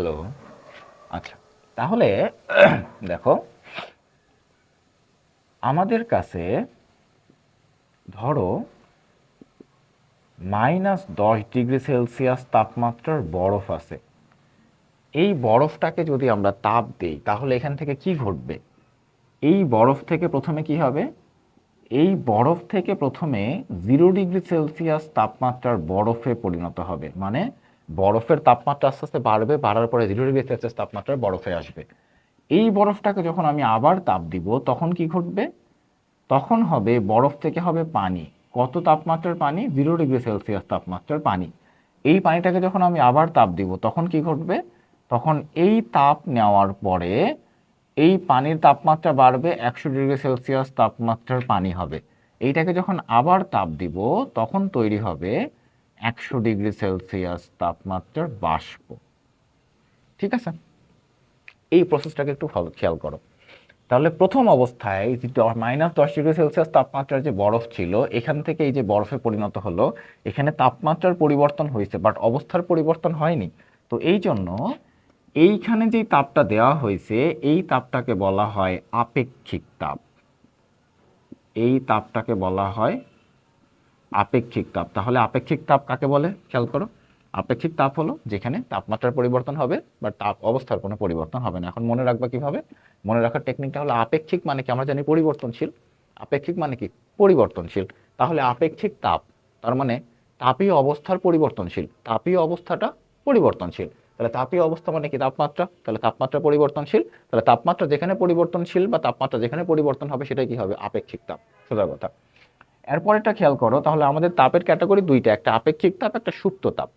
Hello আচ্ছা। তাহলে, দেখো, আমাদের কাছে, ধরো, মাইনাস দশ ডিগ্রি সেলসিয়াস তাপমাত্রার বরফ আছে। এই বরফটাকে যদি আমরা তাপ দিই, তাহলে এখান থেকে কি ঘটবে? এই বরফ থেকে প্রথমে কি হবে? এই বরফ থেকে প্রথমে জিরো ডিগ্রি সেলসিয়াস তাপমাত্রার বরফে পরিণত হবে। মানে বরফের তাপমাত্রা আস্তে আস্তে বাড়বে, বাড়ার পরে জিরো ডিগ্রি সেলসিয়াস তাপমাত্রার বরফে আসবে। এই বরফটাকে যখন আমি আবার তাপ দিব, তখন কি ঘটবে? তখন হবে বরফ থেকে হবে পানি। কত তাপমাত্রার পানি? জিরো ডিগ্রি সেলসিয়াস তাপমাত্রার পানি। এই পানিটাকে যখন আমি আবার তাপ দিব, তখন কি ঘটবে? তখন এই তাপ নেওয়ার পরে এই পানির তাপমাত্রা বাড়বে, একশো ডিগ্রি সেলসিয়াস তাপমাত্রার পানি হবে। এইটাকে যখন আবার তাপ দিব, তখন তৈরি হবে একশো ডিগ্রি সেলসিয়াস তাপমাত্রার বাষ্প। ঠিক আছে? এই প্রসেসটাকে একটু খেয়াল করো। তাহলে প্রথম অবস্থায় মাইনাস দশ ডিগ্রি সেলসিয়াস তাপমাত্রার যে বরফ ছিল, এখান থেকে এই যে বরফে পরিণত হলো, এখানে তাপমাত্রার পরিবর্তন হয়েছে বাট অবস্থার পরিবর্তন হয়নি। তো এই জন্য এইখানে যে তাপটা দেওয়া হয়েছে, এই তাপটাকে বলা হয় আপেক্ষিক তাপ। এই তাপটাকে বলা হয় আপেক্ষিক তাপ। তাহলে আপেক্ষিক তাপ কাকে বলে? খেয়াল করো। আপেক্ষিক তাপ হলো যেখানে তাপমাত্রার পরিবর্তন হবে বা তাপ অবস্থার কোনো পরিবর্তন হবে না। এখন মনে রাখবা কীভাবে? মনে রাখার টেকনিকটা হলো আপেক্ষিক মানে কি? আমরা জানি পরিবর্তনশীল। আপেক্ষিক মানে কি? পরিবর্তনশীল। তাহলে আপেক্ষিক তাপ, তার মানে তাপীয় অবস্থার পরিবর্তনশীল। তাপীয় অবস্থাটা পরিবর্তনশীল। তাহলে তাপীয় অবস্থা মানে কি? তাপমাত্রা। তাহলে তাপমাত্রা পরিবর্তনশীল। তাহলে তাপমাত্রা যেখানে পরিবর্তনশীল বা তাপমাত্রা যেখানে পরিবর্তন হবে, সেটাই কি হবে? আপেক্ষিক তাপ। সোজা কথা। এরপরেটা খেয়াল করো, তাহলে আমাদের তাপের ক্যাটাগরি দুইটা, একটা আপেক্ষিক তাপ, একটা সুপ্ত তাপ।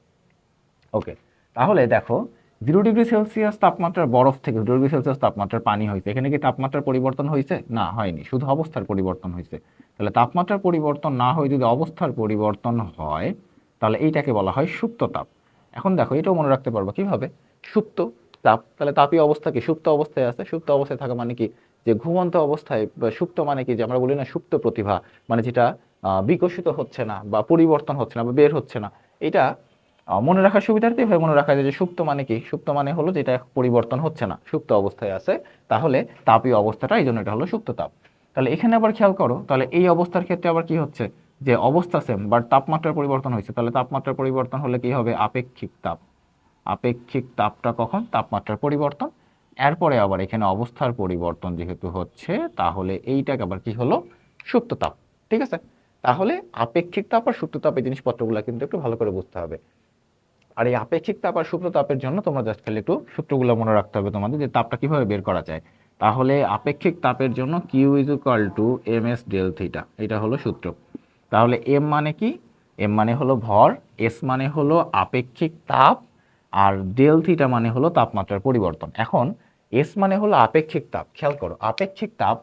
ওকে তাহলে দেখো জিরো ডিগ্রি সেলসিয়াস তাপমাত্রার বরফ থেকে জিরো ডিগ্রি সেলসিয়াস তাপমাত্রার পানি হয়েছে। এখানে কি তাপমাত্রার পরিবর্তন হয়েছে? না, হয়নি, শুধু অবস্থার পরিবর্তন হয়েছে। তাহলে তাপমাত্রার পরিবর্তন না হয়ে যদি অবস্থার পরিবর্তন হয়, তাহলে এইটাকে বলা হয় সুপ্ত তাপ। এখন দেখো, এটাও মনে রাখতে পারব কীভাবে? সুপ্ত তাপ, তাহলে তাপীয় অবস্থা কি? সুপ্ত অবস্থায় আছে। সুপ্ত অবস্থায় থাকা মানে কি? যে ঘুমন্ত অবস্থায় সুপ্ত মানে কি, যে আমরা বলি না সুপ্ত প্রতিভা মানে যেটা বিকশিত হচ্ছে না বা পরিবর্তন হচ্ছে না বা বের হচ্ছে না, এটা মনে রাখার সুবিধার্থে এভাবে মনে রাখা যায় যে সুপ্ত মানে কি? সুপ্ত মানে হলো যেটা পরিবর্তন হচ্ছে না, সুপ্ত অবস্থায় আছে, তাহলে তাপীয় অবস্থাটা, এই জন্য এটা হলো সুপ্ত তাপ। তাহলে এখানে আবার খেয়াল করো, তাহলে এই অবস্থার ক্ষেত্রে আবার কি হচ্ছে? যে অবস্থা সেম বাট তাপমাত্রার পরিবর্তন হয়েছে, তাহলে তাপমাত্রার পরিবর্তন হলে কি হবে? আপেক্ষিক তাপ। আপেক্ষিক তাপটা কখন? তাপমাত্রার পরিবর্তন। এরপরে আবার এখানে অবস্থার পরিবর্তন যেহেতু হচ্ছে, তাহলে এইটাকে আবার কি হলো? সুপ্ত তাপ। ঠিক আছে? তাহলে আপেক্ষিক তাপ আর সুপ্ত তাপ এই জিনিসপত্রগুলো কিন্তু একটু ভালো করে বুঝতে হবে। আর এই আপেক্ষিক তাপ আর সুপ্ত তাপের জন্য তোমরা জাস্ট খালি একটু সূত্রগুলো মনে রাখতে হবে তোমাদের যে তাপটা কীভাবে বের করা যায়। তাহলে আপেক্ষিক তাপের জন্য Q is equal to M S del theta এটা হলো সূত্র। তাহলে এম মানে কি? এম মানে হলো ভর এস মানে হলো আপেক্ষিক তাপ, আর ডেল থিটা মানে হলো তাপমাত্রার পরিবর্তন। এখন এস মানে হলো আপেক্ষিক তাপ, খেয়াল করো, আপেক্ষিক তাপ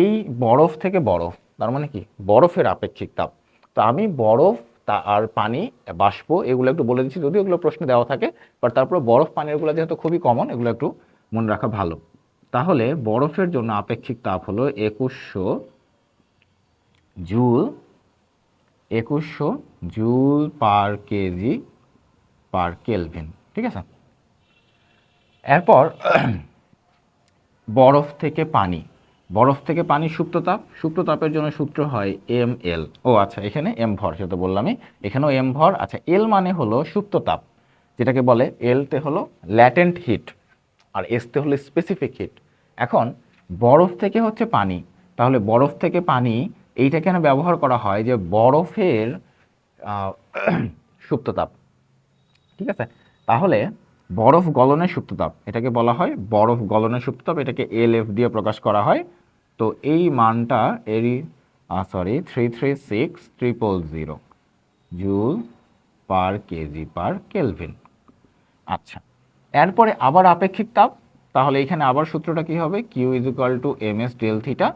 এই বরফ থেকে বরফ, তার মানে কি? বরফের আপেক্ষিক তাপ। তো আমি বরফ তা আর পানি, বাষ্প, এগুলো একটু বলে দিচ্ছি, যদিও এগুলো প্রশ্নে দেওয়া থাকে বাট তারপরে বরফ পানিরগুলো যেহেতু খুবই কমন এগুলো একটু মনে রাখা ভালো। তাহলে বরফের জন্য আপেক্ষিক তাপ হলো একুশশো জুল একুশশো joule per KG per kelvin, ঠিক আছে? এরপর বরফ থেকে পানি। বরফ থেকে পানি সুপ্ত তাপ সুপ্ত তাপের জন্য সূত্র হয় এম এল। ও আচ্ছা এখানে এম ভর সেটা তো বললামই। এখানেও এম ভর। আচ্ছা এল মানে হলো সুপ্ত তাপ যেটাকে বলে এলতে হলো ল্যাটেন্ট হিট আর এসতে হলো স্পেসিফিক হিট। এখন, বরফ থেকে হচ্ছে পানি। তাহলে বরফ থেকে পানি এইটা কেন ব্যবহার করা হয় যে বরফের সুপ্ত তাপ ঠিক আছে? তাহলে বরফ গলনের সুপ্ততাপ এটাকে বলা হয় বরফ গলনের সুপ্ততাপ এটাকে এল এফ দিয়ে প্রকাশ করা হয়। তো এই মানটা এরই sorry three three six triple zero joule per KG per kelvin আচ্ছা এরপরে আবার আপেক্ষিক তাপ। তাহলে এখানে আবার সূত্রটা কি হবে? Q is equal to M S del theta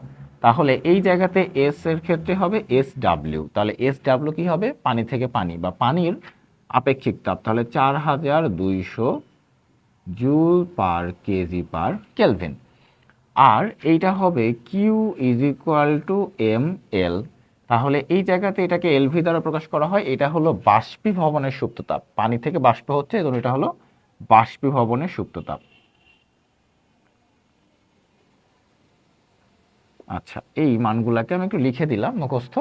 তাহলে এই জায়গাতে এস এর ক্ষেত্রে হবে এস ডাব্লিউ তাহলে এস ডাব্লিউ কী হবে? পানি থেকে পানি বা পানির আপেক্ষিক তাপ, তাহলে চার হাজার দুইশো joule per KG per kelvin. আর এইটা হবে Q is equal to M L তাহলে এই জায়গাতে এটাকে এলভি দ্বারা প্রকাশ করা হয়, এটা হলো বাষ্পীভবনের সুপ্ত তাপ। পানি থেকে বাষ্প হচ্ছে এবং এটা হলো বাষ্পীভবনের সুপ্ত তাপ। আচ্ছা এই মানগুলাকে আমি একটু লিখে দিলাম, মুখস্থ।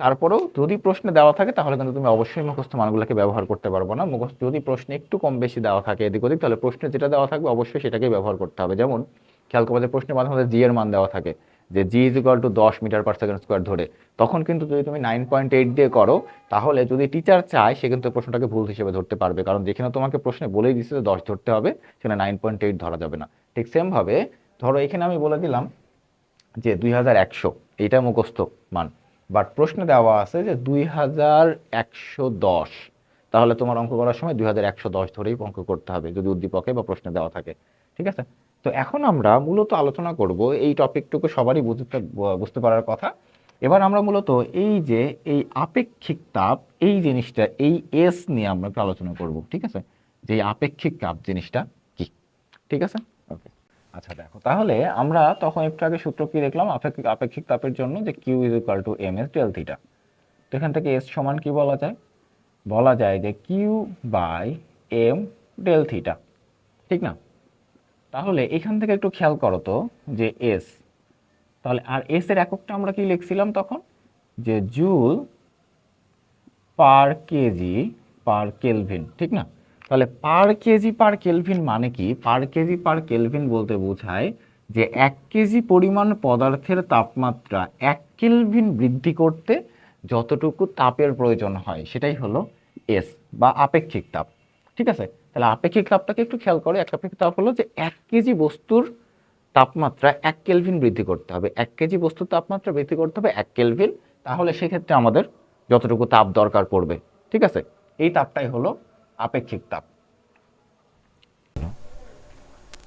তারপরেও যদি প্রশ্নে দেওয়া থাকে, তাহলে কিন্তু তুমি অবশ্যই মুখস্থ মানগুলোকে ব্যবহার করতে পারব না। মুখস্থ যদি প্রশ্নে একটু কম বেশি দেওয়া থাকে এদিক ওদিক, তাহলে প্রশ্নে যেটা দেওয়া থাকবে অবশ্যই সেটাকেই ব্যবহার করতে হবে। যেমন, খেয়াল করব যে প্রশ্নের মাঝে মাঝে জি এর মান দেওয়া থাকে, যে জি ইজ ইকুয়াল টু দশ মিটার পার সেকেন্ড স্কোয়ার ধরে। তখন কিন্তু যদি তুমি নাইন পয়েন্ট এইট দিয়ে করো, তাহলে যদি টিচার চায়, সে কিন্তু প্রশ্নটাকে ভুল হিসেবে ধরতে পারবে। কারণ যেখানে তোমাকে প্রশ্নে বলেই দিচ্ছে যে দশ ধরতে হবে, সেখানে নাইন পয়েন্ট এইট ধরা যাবে না। ঠিক সেমভাবে ধরো এখানে আমি বলে দিলাম যে দুই হাজার একশো, এইটা মুখস্থ মান। বাট প্রশ্নে দেওয়া আছে যে দুই হাজার একশো দশ, তাহলে তোমার অঙ্ক করার সময় দুই হাজার একশো দশ ধরেই অঙ্ক করতে হবে, যদি উদ্দীপকে বা প্রশ্নে দেওয়া থাকে, ঠিক আছে? তো এখন আমরা মূলত আলোচনা করব এই টপিকটুকু সবারই বুঝতে বুঝতে পারার কথা। এবার আমরা মূলত এই যে এই আপেক্ষিক তাপ, এই জিনিসটা, এই এস নিয়ে আমরা একটু আলোচনা করব, ঠিক আছে? যে আপেক্ষিক তাপ জিনিসটা কি, ঠিক আছে? আচ্ছা দেখো, তাহলে আমরা তখন একটু আগে সূত্র কি দেখলাম? আপেক্ষিক আপেক্ষিক তাপের জন্য যে Q is equal to M S del theta তো এখান থেকে এস সমান কি বলা যায়? বলা যায় যে Q by M del theta ঠিক না? তাহলে এখান থেকে একটু খেয়াল করো তো যে এস তাহলে আর এস এর এককটা আমরা কি লিখছিলাম তখন? যে joule per KG per kelvin ঠিক না? তাহলে পার কেজি পার কেলভিন মানে কি? পার কেজি পার কেলভিন বলতে বোঝায় যে এক কেজি পরিমাণ পদার্থের তাপমাত্রা এক কেলভিন বৃদ্ধি করতে যতটুকু তাপের প্রয়োজন হয়, সেটাই হলো এস বা আপেক্ষিক তাপ। ঠিক আছে? তাহলে আপেক্ষিক তাপটাকে একটু খেয়াল করো এক আপেক্ষিক তাপ হলো যে এক কেজি বস্তুর তাপমাত্রা এক কেলভিন বৃদ্ধি করতে হবে। এক কেজি বস্তুর তাপমাত্রা বৃদ্ধি করতে হবে এক কেলভিন তাহলে সেক্ষেত্রে আমাদের যতটুকু তাপ দরকার পড়বে। ঠিক আছে? এই তাপটাই হলো আপেক্ষিক তাপ।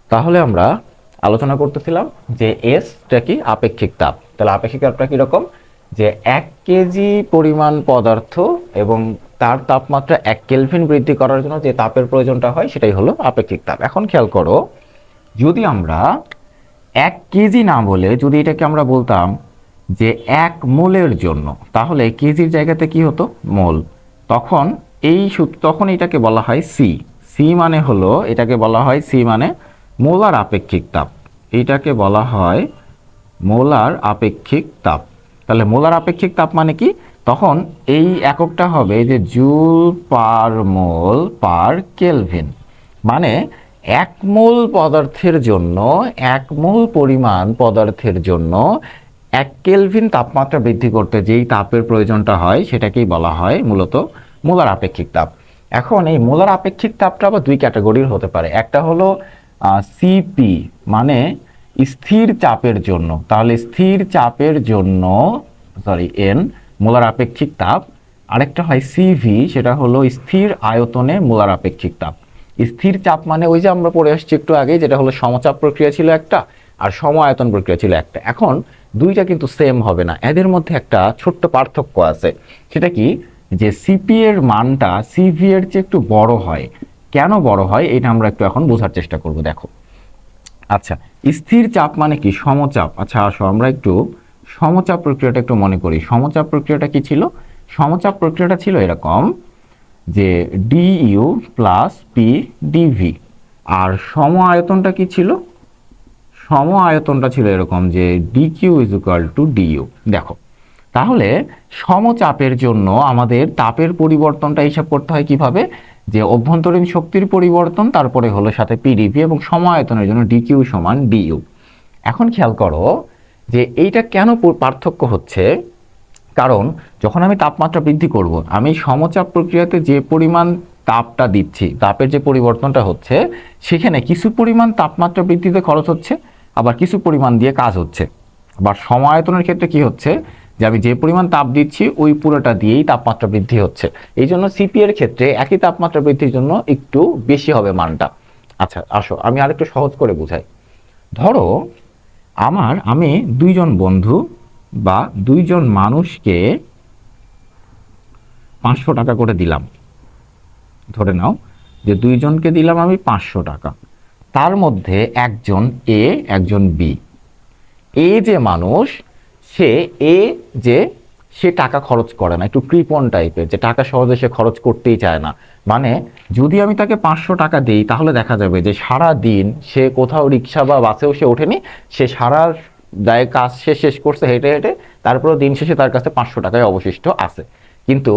তাহলে আমরা আলোচনা করতেছিলাম যে এসটা কি আপেক্ষিক তাপ। তাহলে আপেক্ষিক তাপটা কীরকম? যে এক কেজি পরিমাণ পদার্থ এবং তার তাপমাত্রা এক কেলভিন বৃদ্ধি করার জন্য যে তাপের প্রয়োজনটা হয়, সেটাই হলো আপেক্ষিক তাপ। এখন খেয়াল করো, যদি আমরা এক কেজি না বলে যদি এটাকে আমরা বলতাম যে এক মোলের জন্য, তাহলে কেজির জায়গাতে কি হতো? মোল। তখন এই সূত্র তখন এটাকে বলা হয় সি সি মানে হলো, এটাকে বলা হয় সি মানে মোলার আপেক্ষিক তাপ। এইটাকে বলা হয় মোলার আপেক্ষিক তাপ। তাহলে মোলার আপেক্ষিক তাপ মানে কি? তখন এই এককটা হবে যে joule per mole per kelvin. মানে এক মোল পদার্থের জন্য, এক মোল পরিমাণ পদার্থের জন্য এক কেলভিন তাপমাত্রা বৃদ্ধি করতে যেই তাপের প্রয়োজনটা হয়, সেটাকেই বলা হয় মূলত মোলার আপেক্ষিক তাপ। এখন এই মোলার আপেক্ষিক তাপটা আবার দুই ক্যাটাগরির হতে পারে। একটা হলো সিপি মানে স্থির চাপের জন্য। তাহলে স্থির চাপের জন্য সরি এন মোলার আপেক্ষিক তাপ। আরেকটা হয় সিভি সেটা হলো স্থির আয়তনে মোলার আপেক্ষিক তাপ। স্থির চাপ মানে ওই যে আমরা পড়ে আসছি একটু আগে যেটা হলো সমচাপ প্রক্রিয়া ছিল একটা আর সম আয়তন প্রক্রিয়া ছিল একটা। এখন দুইটা কিন্তু সেম হবে না। এদের মধ্যে একটা ছোট্ট পার্থক্য আছে। সেটা কি? যে সিপি এর মানটা সিভি এর চেয়ে একটু বড় হয়। কেন বড় হয়? এটা আমরা একটু এখন বোঝার চেষ্টা করব, দেখো। আচ্ছা স্থির চাপ মানে কি? সমচাপ। আচ্ছা আসো, আমরা একটু সমচাপ প্রক্রিয়াটা একটু মনে করি। সমচাপ প্রক্রিয়াটা কি ছিল? সমচাপ প্রক্রিয়াটা ছিল এরকম যে D U plus P D V আর সম আয়তনটা কি ছিল? সম আয়তনটা ছিল এরকম যে D Q is equal to D U দেখো তাহলে সমচাপের জন্য আমাদের তাপের পরিবর্তনটা হিসাব করতে হয় কীভাবে? যে অভ্যন্তরীণ শক্তির পরিবর্তন, তারপরে হলো সাথে পিডিপি এবং সমায়তনের জন্য ডিকিউ সমান ডিইউ এখন খেয়াল করো যে এইটা কেন পার্থক্য হচ্ছে? কারণ যখন আমি তাপমাত্রা বৃদ্ধি করব, আমি সমচাপ প্রক্রিয়াতে যে পরিমাণ তাপটা দিচ্ছি, তাপের যে পরিবর্তনটা হচ্ছে, সেখানে কিছু পরিমাণ তাপমাত্রা বৃদ্ধিতে খরচ হচ্ছে, আবার কিছু পরিমাণ দিয়ে কাজ হচ্ছে। আবার সমায়তনের ক্ষেত্রে কি হচ্ছে? যে আমি যে পরিমাণ তাপ দিচ্ছি, ওই পুরোটা দিয়েই তাপমাত্রা বৃদ্ধি হচ্ছে। এই জন্য সিপি এর ক্ষেত্রে একই তাপমাত্রা বৃদ্ধির জন্য একটু বেশি হবে মানটা। আচ্ছা আসো, আমি আরেকটু সহজ করে বুঝাই। ধরো, আমার, আমি দুইজন বন্ধু বা দুইজন মানুষকে পাঁচশো টাকা করে দিলাম। ধরে নাও যে দুইজনকে দিলাম আমি পাঁচশো টাকা। তার মধ্যে একজন এ একজন বি এ যে মানুষ সে এ যে সে টাকা খরচ করে না, একটু কৃপন টাইপের, যে টাকা সহজে সে খরচ করতেই চায় না। মানে যদি আমি তাকে পাঁচশো টাকা দিই, তাহলে দেখা যাবে যে সারা দিন সে কোথাও রিক্সা বা বাসেও সে ওঠেনি, সে সারা দায় কাজ সে শেষ করছে হেঁটে হেঁটে তারপরে দিন শেষে তার কাছে পাঁচশো টাকায় অবশিষ্ট আছে। কিন্তু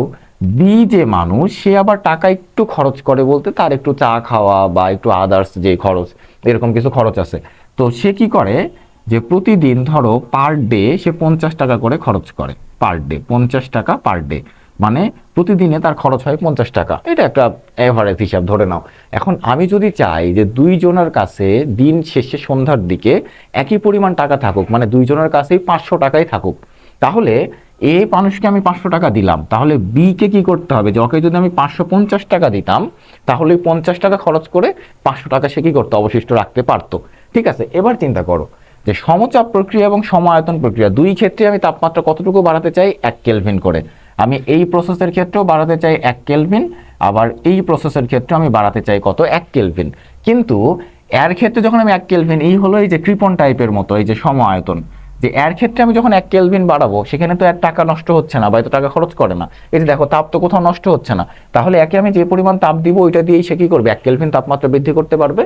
বি যে মানুষ, সে আবার টাকা একটু খরচ করে বলতে তার একটু চা খাওয়া বা একটু আদার্স যে খরচ, এরকম কিছু খরচ আছে। তো সে কি করে? যে প্রতিদিন ধরো পার ডে সে পঞ্চাশ টাকা করে খরচ করে পার ডে পঞ্চাশ টাকা পার ডে মানে প্রতিদিনে তার খরচ হয় পঞ্চাশ টাকা। এটা একটা অ্যাভারেজ হিসাব ধরে নাও। এখন আমি যদি চাই যে দুইজনের কাছে দিন শেষে সন্ধ্যার দিকে একই পরিমাণ টাকা থাকুক মানে দুইজনের কাছেই পাঁচশো টাকাই থাকুক, তাহলে এ মানুষকে আমি পাঁচশো টাকা দিলাম। তাহলে বি কে কি করতে হবে? যে ওকে যদি আমি পাঁচশো পঞ্চাশ টাকা দিতাম, তাহলে পঞ্চাশ টাকা খরচ করে পাঁচশো টাকা সে কি করতো? অবশিষ্ট রাখতে পারতো। ঠিক আছে, এবার চিন্তা করো। যে সমচাপ প্রক্রিয়া এবং সমায়তন প্রক্রিয়া, দুই ক্ষেত্রে আমি তাপমাত্রা কতটুকু বাড়াতে চাই? এক কেলভিন করে। আমি এই প্রসেসের ক্ষেত্রেও বাড়াতে চাই এক কেলভিন আবার এই প্রসেসের ক্ষেত্রে আমি বাড়াতে চাই কত? এক কেলভিন কিন্তু এর ক্ষেত্রে যখন আমি এক কেলভিন এই হলো এই যে কৃপন টাইপের মতো, এই যে সমায়তন যে এর ক্ষেত্রে আমি যখন এক কেলভিন বাড়াবো, সেখানে তো এর টাকা নষ্ট হচ্ছে না বা এত টাকা খরচ করে না। এই যে দেখো, তাপ তো কোথাও নষ্ট হচ্ছে না। তাহলে একে আমি যে পরিমাণ তাপ দিব, ওইটা দিয়েই সে কী করবে? এক কেলভিন তাপমাত্রা বৃদ্ধি করতে পারবে।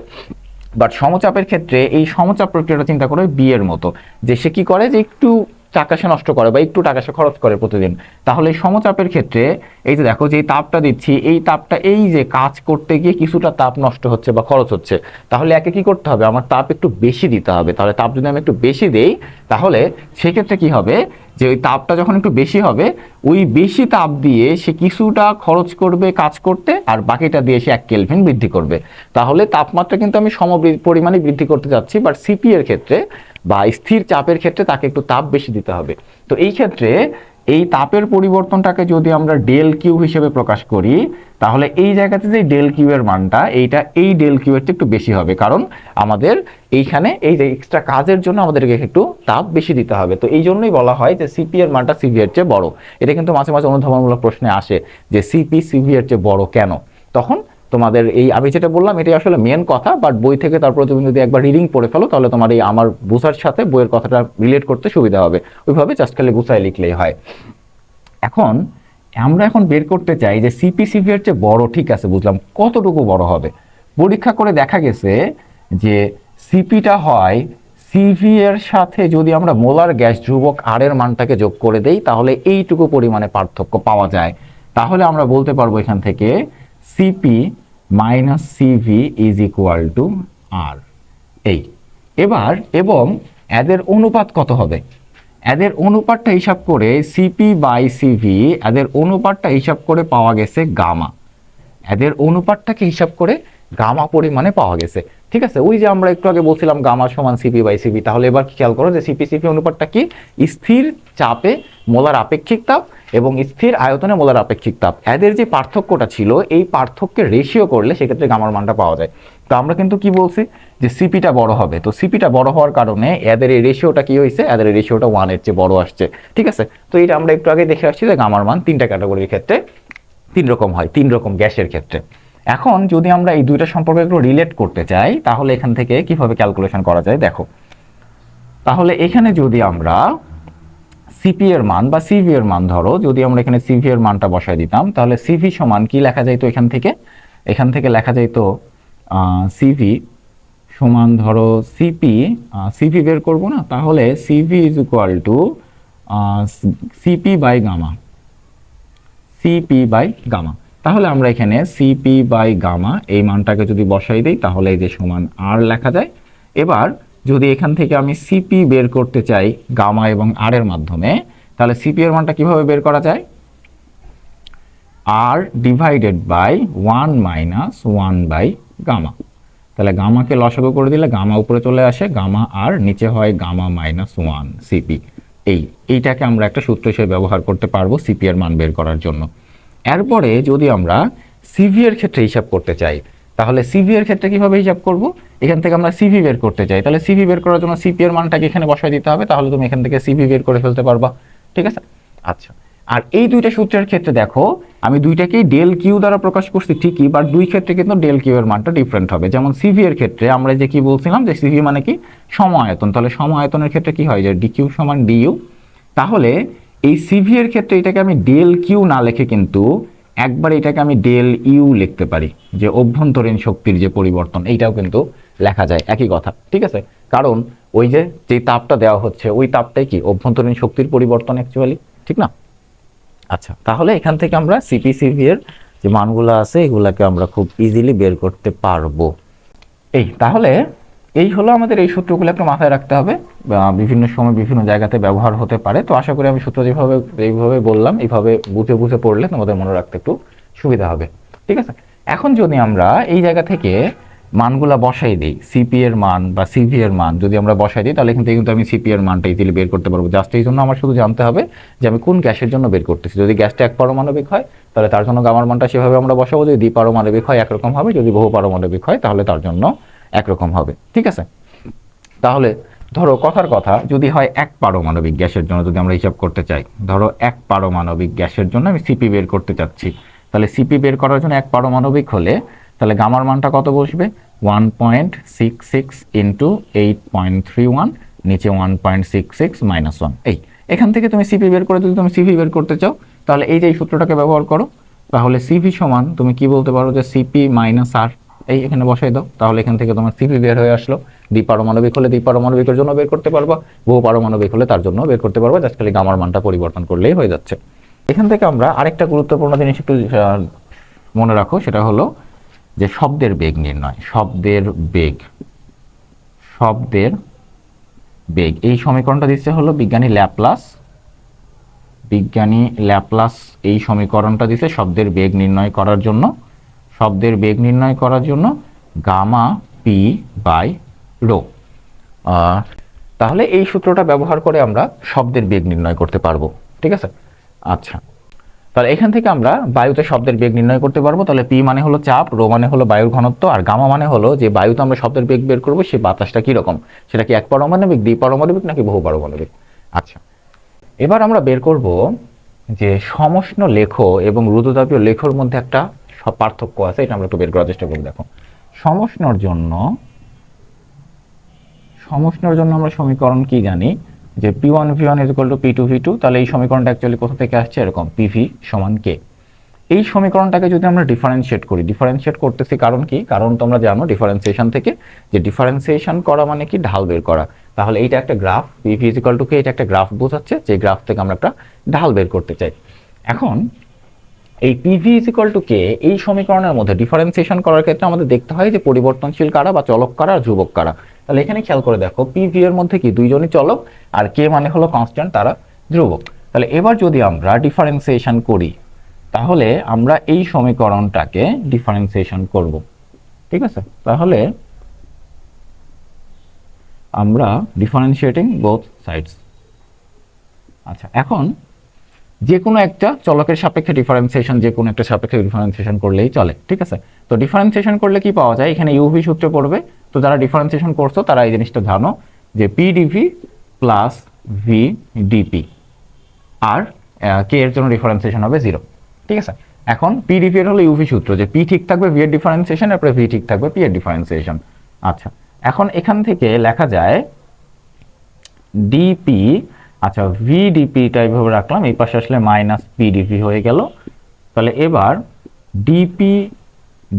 বাট সমচাপের ক্ষেত্রে এই সমচাপ প্রক্রিয়াটা চিন্তা করে বিয়ের মতো, যে সে কি করে? যে একটু টাকা সে নষ্ট করে বা একটু টাকা সে খরচ করে প্রতিদিন। তাহলে সমচাপের ক্ষেত্রে এই যে দেখো যে তাপটা দিচ্ছি, এই তাপটা, এই যে কাজ করতে গিয়ে কিছুটা তাপ নষ্ট হচ্ছে বা খরচ হচ্ছে, তাহলে একে কি করতে হবে? আমার তাপ একটু বেশি দিতে হবে। তাহলে তাপ যদি আমি একটু বেশি দেই, তাহলে সেক্ষেত্রে কি হবে? যে ওই তাপটা যখন একটু বেশি হবে, ওই বেশি তাপ দিয়ে সে কিছুটা খরচ করবে কাজ করতে আর বাকিটা দিয়ে সে এক কেলভিন বৃদ্ধি করবে। তাহলে তাপমাত্রা কিন্তু আমি সম পরিমাণে বৃদ্ধি করতে যাচ্ছি বাট সিপি এর ক্ষেত্রে বা স্থির চাপের ক্ষেত্রে তাকে একটু তাপ বেশি দিতে হবে। তো এই ক্ষেত্রে এই তাপের পরিবর্তনটাকে যদি আমরা ডেল কিউ হিসেবে প্রকাশ করি, তাহলে এই জায়গাতে যে ডেল কিউ এর মানটা, এইটা এই ডেল কিউ এর চেয়ে একটু বেশি হবে। কারণ আমাদের এইখানে এই যে এক্সট্রা কাজের জন্য আমাদেরকে একটু তাপ বেশি দিতে হবে। তো এই জন্যই বলা হয় যে সিপি এর মানটা সিভি এর চেয়ে বড়। এটা কিন্তু মাঝে মাঝে অনুধাবনমূলক প্রশ্নে আসে যে সিপি সিভি এর চেয়ে বড় কেন? তখন তোমাদের এই, আমি যেটা বললাম, এটাই আসলে মেন কথা বাট বই থেকে তারপরে তুমি যদি একবার রিডিং পড়ে ফেলো, তাহলে তোমার এই আমার বোঝার সাথে বইয়ের কথাটা রিলেট করতে সুবিধা হবে। ওইভাবে জাস্ট খালি গুছায় লিখলেই হয়। এখন, আমরা এখন বের করতে চাই যে সিপি সিভি এর চেয়ে বড়, ঠিক আছে, বুঝলাম, কতটুকু বড় হবে? পরীক্ষা করে দেখা গেছে যে সিপিটা হয় সিভি এর সাথে যদি আমরা মোলার গ্যাস ধ্রুবক আর এর মানটাকে যোগ করে দেই, তাহলে এইটুকু পরিমাণে পার্থক্য পাওয়া যায়। তাহলে আমরা বলতে পারব এখান থেকে C P minus C V is equal to আর এই। এবার, এবং এদের অনুপাত কত হবে? এদের অনুপাতটা হিসাব করে সিপি বাই সিভি এদের অনুপাতটা হিসাব করে পাওয়া গেছে গামা। এদের অনুপাতটাকে হিসাব করে গামা পরিমাণে পাওয়া গেছে। ঠিক আছে? ওই যে আমরা একটু আগে বলছিলাম গামা সমান সিপি বাই সিপি তাহলে এবার কি খেয়াল করো যে সিপি সিপি অনুপাতটা কি? স্থির চাপে মোলার আপেক্ষিক তাপ এবং স্থির আয়তনে মোলার আপেক্ষিক তাপ। এদের যে পার্থক্যটা ছিল, এই পার্থক্যের রেশিও করলে সেক্ষেত্রে গামার মানটা পাওয়া যায়। তো আমরা কিন্তু কি বলছি? যে সিপিটা বড় হবে। তো সিপিটা বড় হওয়ার কারণে এদের এই রেশিওটা কি হয়েছে? এদের এই রেশিওটা ওয়ানের চেয়ে বড় আসছে। ঠিক আছে? তো এটা আমরা একটু আগে দেখে আসছি যে গামার মান তিনটা ক্যাটাগরির ক্ষেত্রে তিন রকম হয়, তিন রকম গ্যাসের ক্ষেত্রে। এখন যদি আমরা এই দুইটা সম্পর্কে একটু রিলেট করতে চাই, তাহলে এখান থেকে কীভাবে ক্যালকুলেশন করা যায়? দেখো, তাহলে এখানে যদি আমরা সিপি এর মান বা সিভি এর মান ধরো, যদি আমরা এখানে সিভি এর মানটা বসায় দিতাম, তাহলে সিভি সমান কি লেখা যাইতো এখান থেকে? এখান থেকে লেখা যাইতো সিভি সমান ধরো সিপি সিভি বের করব না? তাহলে C V is equal to C P by gamma C P by gamma তাহলে আমরা এখানে সিপি বাই গামা এই মানটাকে যদি বসাই দিই, তাহলে এই যে সমান আর লেখা যায়। এবার যদি এখান থেকে আমি সিপি বের করতে চাই গামা এবং আর এর মাধ্যমে, তাহলে সিপি এর মানটা কীভাবে বের করা যায়? R divided by one minus one by gamma তাহলে গামাকে লসাগু করে দিলে গামা উপরে চলে আসে গামা আর নিচে হয় গামা মাইনাস ওয়ান সিপি এই, এইটাকে আমরা একটা সূত্র হিসেবে ব্যবহার করতে পারব সিপি এর মান বের করার জন্য। এরপরে যদি আমরা সিভি এর ক্ষেত্রে হিসাব করতে চাই, তাহলে সিভি এর ক্ষেত্রে কীভাবে হিসাব করব? এখান থেকে আমরা সিভি বের করতে চাই। তাহলে সিভি বের করার জন্য সিপি এর মানটাকে এখানে বসায় দিতে হবে, তাহলে তুমি এখান থেকে সিভি বের করে ফেলতে পারবা। ঠিক আছে? আচ্ছা। আর এই দুইটা সূত্রের ক্ষেত্রে দেখো, আমি দুইটাকেই ডেল কিউ দ্বারা প্রকাশ করছি ঠিকই বাট দুই ক্ষেত্রে কিন্তু ডেল কিউ এর মানটা ডিফারেন্ট হবে। যেমন সিভি এর ক্ষেত্রে আমরা যে কি বলছিলাম, যে সিভি মানে কি? সম আয়তন তাহলে সম আয়তনের ক্ষেত্রে কি হয়? যে ডিকিউ সমান ডিইউ তাহলে এই সিভি এর ক্ষেত্রে এটাকে আমি ডেল কিউ না লিখে কিন্তু একবার এটাকে আমি ডেল ইউ লিখতে পারি, যে অভ্যন্তরীণ শক্তির যে পরিবর্তন, এইটাও কিন্তু লেখা যায় একই কথা, ঠিক আছে? কারণ ওই যে যে তাপটা দেওয়া হচ্ছে, ওই তাপটাই কি? অভ্যন্তরীণ শক্তির পরিবর্তন অ্যাকচুয়ালি ঠিক না? আচ্ছা তাহলে এখান থেকে আমরা সিপিসিভি এর যে মানগুলো আছে, এগুলাকে আমরা খুব ইজিলি বের করতে পারব। এই, তাহলে এই হলো আমাদের এই সূত্রগুলো একটু মাথায় রাখতে হবে। বিভিন্ন সময় বিভিন্ন জায়গাতে ব্যবহার হতে পারে। তো আশা করি আমি সূত্র যেভাবে এইভাবে বললাম এইভাবে বুঝে বুঝে পড়লে তোমাদের মনে রাখতে একটু সুবিধা হবে। ঠিক আছে? এখন যদি আমরা এই জায়গা থেকে মানগুলা বসাই দিই সিপি এর মান বা সিভি এর মান যদি আমরা বসাই দিই, তাহলে এখান কিন্তু আমি সিপি এর মানটা ইজিলি বের করতে পারব। জাস্ট এই জন্য আমার শুধু জানতে হবে যে আমি কোন গ্যাসের জন্য বের করতেছি। যদি গ্যাসটা এক পারমাণবিক হয়, তাহলে তার জন্য গামার মানটা সেভাবে আমরা বসাবো। যদি দ্বিপারমাণবিক হয়, একরকম হবে। যদি বহু পারমাণবিক হয়, তাহলে তার জন্য একরকম হবে। ঠিক আছে? তাহলে ধরো কথার কথা, যদি হয় এক পারমাণবিক গ্যাসের জন্য যদি আমরা হিসাব করতে চাই, ধরো এক পারমাণবিক গ্যাসের জন্য আমি সিপি বের করতে চাচ্ছি, তাহলে সিপি বের করার জন্য এক পারমাণবিক হলে তাহলে গামার মানটা কত বসবে? One point six six into eight point three one নিচে one point six six minus one এই, এখান থেকে তুমি সিপি বের করে যদি তুমি সিপি বের করতে চাও, তাহলে এই যে এই সূত্রটাকে ব্যবহার করো, তাহলে সিভি সমান তুমি কি বলতে পারো যে সিপি মাইনাস আর এই এখানে বসাই দাও। তাহলে এখান থেকে তোমার সিপি বের হয়ে আসলো। দ্বিপারমাণবিক হলে দ্বিপারমাণবিকের জন্য বের করতে পারবা। বহু পারমাণবিক হলে তার জন্য বের করতে পারবা। জাস্ট খালি গামার মানটা পরিবর্তন করলেই হয়ে যাচ্ছে। এখান থেকে আমরা আরেকটা গুরুত্বপূর্ণ জিনিস একটু মনে রাখো, সেটা হলো যে শব্দের বেগ নির্ণয়। শব্দের বেগ। শব্দের বেগ। এই সমীকরণটা দিচ্ছে হলো বিজ্ঞানী ল্যাপ্লাস। বিজ্ঞানী ল্যাপ্লাস এই সমীকরণটা দিচ্ছে শব্দের বেগ নির্ণয় করার জন্য। শব্দের বেগ নির্ণয় করার জন্য গামা পি বাই রো। তাহলে এই সূত্রটা ব্যবহার করে আমরা শব্দের বেগ নির্ণয় করতে পারব, ঠিক আছে? আচ্ছা তাহলে এখান থেকে আমরা বায়ুতে শব্দের বেগ নির্ণয় করতে পারব, তাহলে পি মানে হলো চাপ, রো মানে হলো বায়ুর ঘনত্ব, আর গামা মানে হলো যে বায়ুতে আমরা শব্দের বেগ বের করব সেই বাতাসটা কীরকম? সেটা কি এক পারমাণবিক দ্বি পারমাণবিক, নাকি বহু পারমাণবিক? আচ্ছা এবার আমরা বের করব যে সমষ্ণ লেখ এবং রুদ্রতাপীয় লেখর মধ্যে একটা পার্থক্য আছে, এটা আমরা একটু বের করার চেষ্টা করি, দেখো। সমষ্ণর জন্য সমষ্ণর জন্য আমরা সমীকরণ কি জানি? যে P one V one is to P two V two তাহলে এই সমীকরণটা অ্যাকচুয়ালি কোথা থেকে আসছে? এরকম পিভি সমান কে এই সমীকরণটাকে যদি আমরা ডিফারেন্সিয়েট করি ডিফারেন্সিয়েট করতেছি কারণ কি? কারণ তোমরা জানো ডিফারেন্সিয়েশন থেকে যে ডিফারেন্সিয়েশন করা মানে কি? ঢাল বের করা। তাহলে এইটা একটা graph P V is equal to K এটা একটা গ্রাফ বোঝাচ্ছে, যে গ্রাফ থেকে আমরা একটা ঢাল বের করতে চাই। এখন এই P V is equal to K এই সমীকরণের মধ্যে ডিফারেন্সিয়েশন করার ক্ষেত্রে আমাদের দেখতে হয় যে পরিবর্তনশীল কারা বা চলক কারা আর ধ্রুবক কারা। তাহলে এখানে খেয়াল করে দেখো পিভি এর মধ্যে কি দুইজনই চলক আর কে মানে হলো কনস্ট্যান্ট তারা ধ্রুবক। তাহলে এবার যদি আমরা ডিফারেন্সিয়েশন করি, তাহলে আমরা এই সমীকরণটাকে ডিফারেন্সিয়েশন করব। ঠিক আছে? তাহলে আমরা ডিফারেন্সিয়েটিং বোথ সাইডস আচ্ছা এখন যে কোনো একটা চলকের সাপেক্ষে ডিফারেন্সিয়েশন যে কোনো একটা সাপেক্ষে ডিফারেন্সিয়েশন করলেই চলে, ঠিক আছে? তো ডিফারেন্সিয়েশন করলে কি পাওয়া যায়? এখানে ইউভি সূত্রে পড়বে। তো যারা ডিফারেন্সিয়েশন করছ, তারা এই জিনিসটা জানো যে P D V plus V D P আর কে এর জন্য ডিফারেন্সিয়েশন হবে জিরো ঠিক আছে? এখন পি ডিপি এর হলো ইউভি সূত্র, যে পি ঠিক থাকবে ভি এর ডিফারেন্সিয়েশন তারপরে ভি ঠিক থাকবে পি এর ডিফারেন্সিয়েশন আচ্ছা এখন এখান থেকে লেখা যায় ডিপি আচ্ছা ভিডিপিটা এইভাবে রাখলাম, এই পাশে আসলে মাইনাস পিডিভি হয়ে গেল। তাহলে এবার ডিপি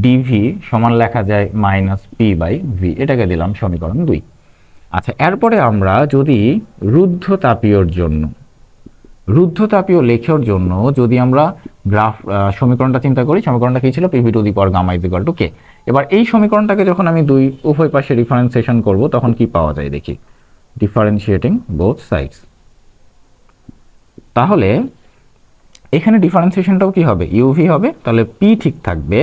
ডিভি সমান লেখা যায় মাইনাস পি বাই ভি এটাকে দিলাম সমীকরণ দুই। আচ্ছা এরপরে আমরা যদি রুদ্ধতাপীয়র জন্য, রুদ্ধতাপীয় লেখের জন্য যদি আমরা গ্রাফ সমীকরণটা চিন্তা করি, সমীকরণটা কি ছিল? P V to the power gamma is to K এবার এই সমীকরণটাকে যখন আমি দুই উভয় পাশে ডিফারেন্সিয়েশন করব, তখন কি পাওয়া যায় দেখি? ডিফারেন্সিয়েটিং বোথ সাইডস তাহলে এখানে ডিফারেন্সিয়েশনটাও কি হবে? ইউভি হবে, তাহলে পি ঠিক থাকবে।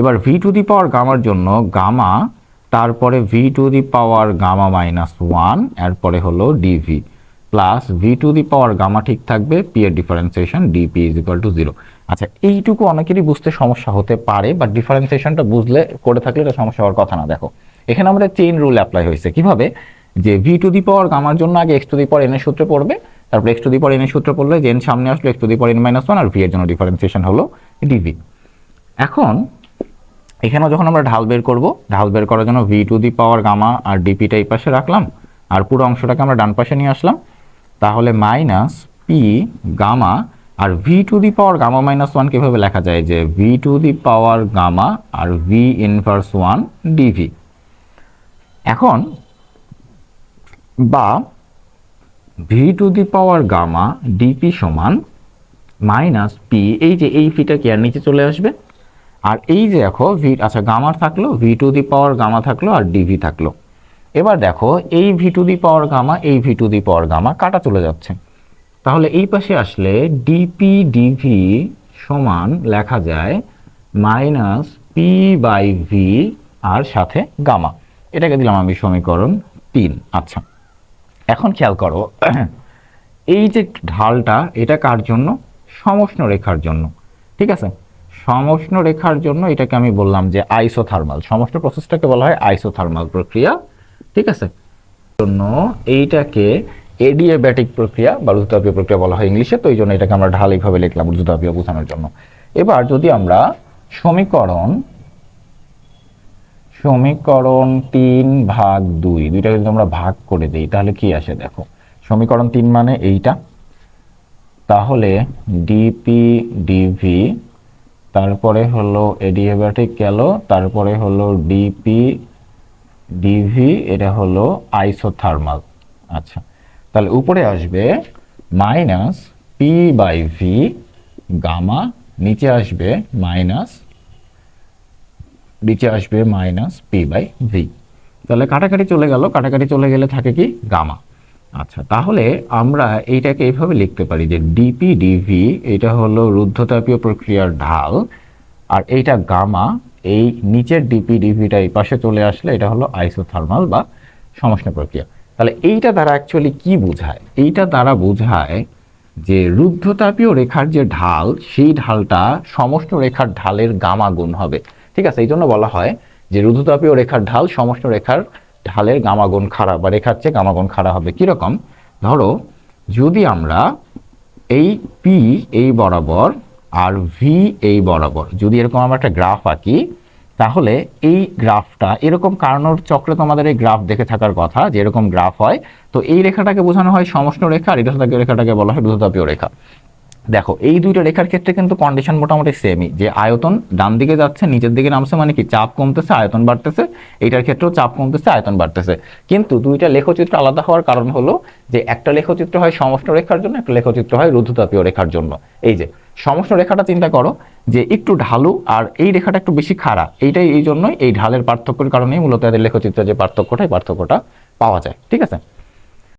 এবার ভি টু দি পাওয়ার গামার জন্য গামা তারপরে V to the power gamma minus one এরপরে হলো D V plus V to the power gamma ঠিক থাকবে পি এর differentiation D P is equal to zero আচ্ছা এইটুকু অনেকেরই বুঝতে সমস্যা হতে পারে বাট ডিফারেন্সিয়েশনটা বুঝলে, করে থাকলে এটা সমস্যা হওয়ার কথা না, দেখো। এখানে আমাদের চেইন রুল অ্যাপ্লাই হয়েছে। কীভাবে? যে ভি টু দি পাওয়ার গামার জন্য আগে X to the power N এর সূত্রে পড়বে তারপর X to the power N এর সূত্রে পড়লে যে n সামনে আসলো X to the power N minus one R V এর জন্য ডিফারেন্সিয়েশন হলো ডিভি এখন এখানেও যখন আমরা ঢাল বের করব, ঢাল বের করার জন্য V to the power gamma আর ডিপিটা এই পাশে রাখলাম, আর পুরো অংশটাকে আমরা ডান পাশে নিয়ে আসলাম, তাহলে minus P gamma R V to the power gamma minus one কীভাবে লেখা যায়? যে V to the power gamma R V inverse one D V এখন, বা V to the power gamma D P সমান মাইনাস পি এই যে এই ফিটা কি আর নিচে চলে আসবে? আর এই যে দেখো ভি আচ্ছা গামার থাকল V to the power gamma থাকল আর ডিভি থাকল। এবার দেখো, এই V to the power gamma এই V to the power gamma কাটা চলে যাচ্ছে। তাহলে এই পাশে আসলে ডিপি ডিভি সমান লেখা যায় মাইনাস পি বাই ভি আর সাথে গামা এটাকে দিলাম আমি সমীকরণ তিন আচ্ছা। এখন খেয়াল করো, এই যে ঢালটা, এটা কার জন্য? সমষ্ণ রেখার জন্য। ঠিক আছে? সমষ্ণ রেখার জন্য এটাকে আমি বললাম যে আইসোথার্মাল। সমষ্ণ প্রসেসটাকে বলা হয় আইসোথার্মাল প্রক্রিয়া। ঠিক আছে? জন্য এইটাকে এডিয়াব্যাটিক প্রক্রিয়া বা রুদ্ধতাপীয় প্রক্রিয়া বলা হয় ইংলিশে, তো এই জন্য এটাকে আমরা ঢাল এইভাবে লিখলাম রুদ্ধতাপীয় বোঝানোর জন্য। এবার যদি আমরা সমীকরণ সমীকরণ তিন ভাগ দুই। দুইটাকে যদি আমরা ভাগ করে দিই, তাহলে কি আসে দেখো? সমীকরণ তিন মানে এইটা। তাহলে ডিপি ডিভি তারপরে হলো এডিয়াব্যাটিক গেল তারপরে হলো ডিপি ডিভি এটা হলো আইসোথার্মাল আচ্ছা তাহলে উপরে আসবে minus P by V gamma নিচে আসবে মাইনাস নিচে আসবে মাইনাস পি বাই ভি তাহলে কাটাকাটি চলে গেল, কাটাকাটি চলে গেলে থাকে কি? গামা। আচ্ছা তাহলে আমরা এইটাকে এইভাবে লিখতে পারি যে ডিপি ডিভি এটা হলো রুদ্ধতাপীয় প্রক্রিয়ার ঢাল, আর এইটা গামা, এই নিচের ডিপি ডিভিটা এই পাশে চলে আসলে এটা হলো আইসোথার্মাল বা সমষ্ণ প্রক্রিয়া। তাহলে এইটা দ্বারা অ্যাকচুয়ালি কি বোঝায়? এইটা দ্বারা বোঝায় যে রুদ্ধতাপীয় রেখার যে ঢাল, সেই ঢালটা সমষ্ণ রেখার ঢালের গামা গুণ হবে। ঠিক আছে এই জন্য বলা হয় যে রুদ্ধতাপীয় রেখার ঢাল সমষ্ণ রেখার ঢালের গামা গুণ খাড়া বা রেখার চেয়ে গামা গুণ খাড়া হবে কীরকম? ধরো, যদি আমরা এই পি এই বরাবর আর ভি এই বরাবর, যদি এরকম আমরা একটা গ্রাফ আঁকি, তাহলে এই গ্রাফটা এরকম কারণর চক্রে তোমাদের এই গ্রাফ দেখে থাকার কথা, যে এরকম গ্রাফ হয়, তো এই রেখাটাকে বোঝানো হয় সমষ্ণ রেখা, আর এটা রেখাটাকে বলা হয় রুদ্ধতাপীয় রেখা। দেখো, এই দুইটা রেখার ক্ষেত্রে কিন্তু কন্ডিশন মোটামুটি সেমই যে আয়তন ডান দিকে যাচ্ছে, নিচের দিকে নামছে মানে কি? চাপ কমতেছে, আয়তন বাড়তেছে। এইটার ক্ষেত্রেও চাপ কমতেছে, আয়তন বাড়তেছে। কিন্তু দুইটা লেখচিত্র আলাদা হওয়ার কারণ হলো যে একটা লেখচিত্র হয় সমষ্ণ রেখার জন্য, একটা লেখচিত্র হয় রুদ্ধতাপীয় রেখার জন্য। এই যে সমষ্ণ রেখাটা চিন্তা করো যে একটু ঢালু আর এই রেখাটা একটু বেশি খাড়া। এইটাই এই জন্যই এই ঢালের পার্থক্যের কারণেই মূলত এদের লেখচিত্রের যে পার্থক্যটা, এই পার্থক্যটা পাওয়া যায়। ঠিক আছে?